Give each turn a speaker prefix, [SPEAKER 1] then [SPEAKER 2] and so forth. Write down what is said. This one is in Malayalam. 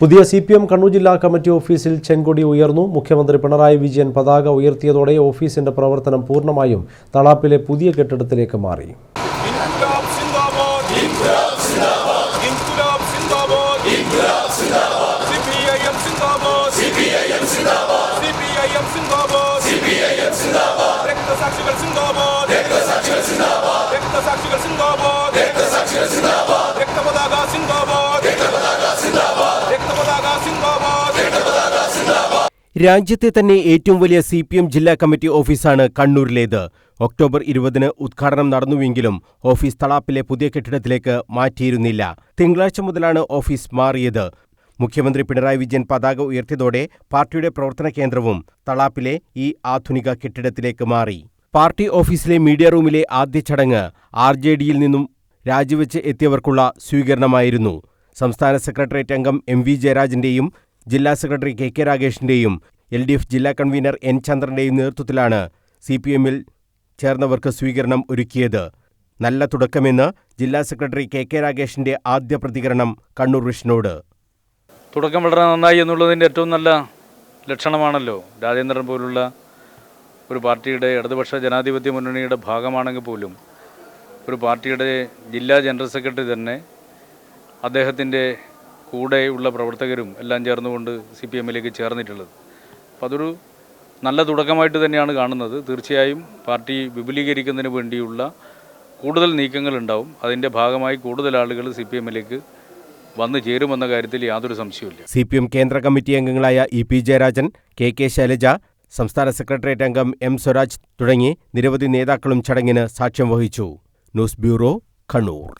[SPEAKER 1] പുതിയ സി പി എം കണ്ണൂർ ജില്ലാ കമ്മിറ്റി ഓഫീസിൽ ചെങ്കൊടി ഉയർന്നു. മുഖ്യമന്ത്രി പിണറായി വിജയൻ പതാക ഉയർത്തിയതോടെ ഓഫീസിന്റെ പ്രവർത്തനം പൂർണമായും തളാപ്പിലെ പുതിയ കെട്ടിടത്തിലേക്ക് മാറി.
[SPEAKER 2] രക്തസാക്ഷികൾ സിന്ദാബാദ്. രക്തസാക്ഷികൾ സിന്ദാബാദ്. രക്തസാക്ഷികൾ സിന്ദാബാദ്.
[SPEAKER 3] രാജ്യത്തെ തന്നെ ഏറ്റവും വലിയ സി പി എം ജില്ലാ കമ്മിറ്റി ഓഫീസാണ് കണ്ണൂരിലേത്. ഒക്ടോബർ ഇരുപതിന് ഉദ്ഘാടനം നടന്നുവെങ്കിലും ഓഫീസ് തളാപ്പിലെ പുതിയ കെട്ടിടത്തിലേക്ക് മാറ്റിയിരുന്നില്ല. തിങ്കളാഴ്ച മുതലാണ് ഓഫീസ് മാറിയത്. മുഖ്യമന്ത്രി പിണറായി വിജയൻ പതാക ഉയർത്തിയതോടെ പാർട്ടിയുടെ പ്രവർത്തന കേന്ദ്രവും തളാപ്പിലെ ഈ ആധുനിക കെട്ടിടത്തിലേക്ക് മാറി. പാർട്ടി ഓഫീസിലെ മീഡിയ റൂമിലെ ആദ്യ ചടങ്ങ് ആർ ജെ ഡിയിൽ നിന്നും രാജിവെച്ച് എത്തിയവർക്കുള്ള സ്വീകരണമായിരുന്നു. സംസ്ഥാന സെക്രട്ടേറിയറ്റ് അംഗം എം വി ജയരാജന്റെയും ജില്ലാ സെക്രട്ടറി കെ കെ രാഗേഷിന്റെയും എൽ ഡി എഫ് ജില്ലാ കൺവീനർ എൻ ചന്ദ്രന്റെയും നേതൃത്വത്തിലാണ് സി പി എമ്മിൽ ചേർന്നവർക്ക് സ്വീകരണം ഒരുക്കിയത്. നല്ല തുടക്കമെന്ന് ജില്ലാ സെക്രട്ടറി കെ കെ രാഗേഷിന്റെ ആദ്യ പ്രതികരണം കണ്ണൂർ വിഷ്ണുവോട്.
[SPEAKER 4] തുടക്കം വളരെ നന്നായി എന്നുള്ളതിന്റെ ഏറ്റവും നല്ല ലക്ഷണമാണല്ലോ. രാജേന്ദ്രൻ പോലുള്ള ഒരു പാർട്ടിയുടെ ഇടതുപക്ഷ ജനാധിപത്യ മുന്നണിയുടെ ഭാഗമാണെങ്കിൽ പോലും ഒരു പാർട്ടിയുടെ ജില്ലാ ജനറൽ സെക്രട്ടറി തന്നെ അദ്ദേഹത്തിന്റെ കൂടെയുള്ള പ്രവർത്തകരും എല്ലാം ചേർന്നുകൊണ്ട് സി പി എമ്മിലേക്ക് ചേർന്നിട്ടുള്ളത്. അപ്പോൾ അതൊരു നല്ല തുടക്കമായിട്ട് തന്നെയാണ് കാണുന്നത്. തീർച്ചയായും പാർട്ടി വിപുലീകരിക്കുന്നതിന് വേണ്ടിയുള്ള കൂടുതൽ നീക്കങ്ങൾ ഉണ്ടാവും അതിന്റെ ഭാഗമായി കൂടുതൽ ആളുകൾ സി പി എമ്മിലേക്ക് വന്നു ചേരുമെന്ന കാര്യത്തിൽ യാതൊരു സംശയവുമില്ല.
[SPEAKER 3] സി പി എം കേന്ദ്ര കമ്മിറ്റി അംഗങ്ങളായ E P Jayarajan K K Shailaja സംസ്ഥാന സെക്രട്ടേറിയറ്റ് അംഗം എം സ്വരാജ് തുടങ്ങി നിരവധി നേതാക്കളും ചടങ്ങിന് സാക്ഷ്യം വഹിച്ചു. News bureau Kannur.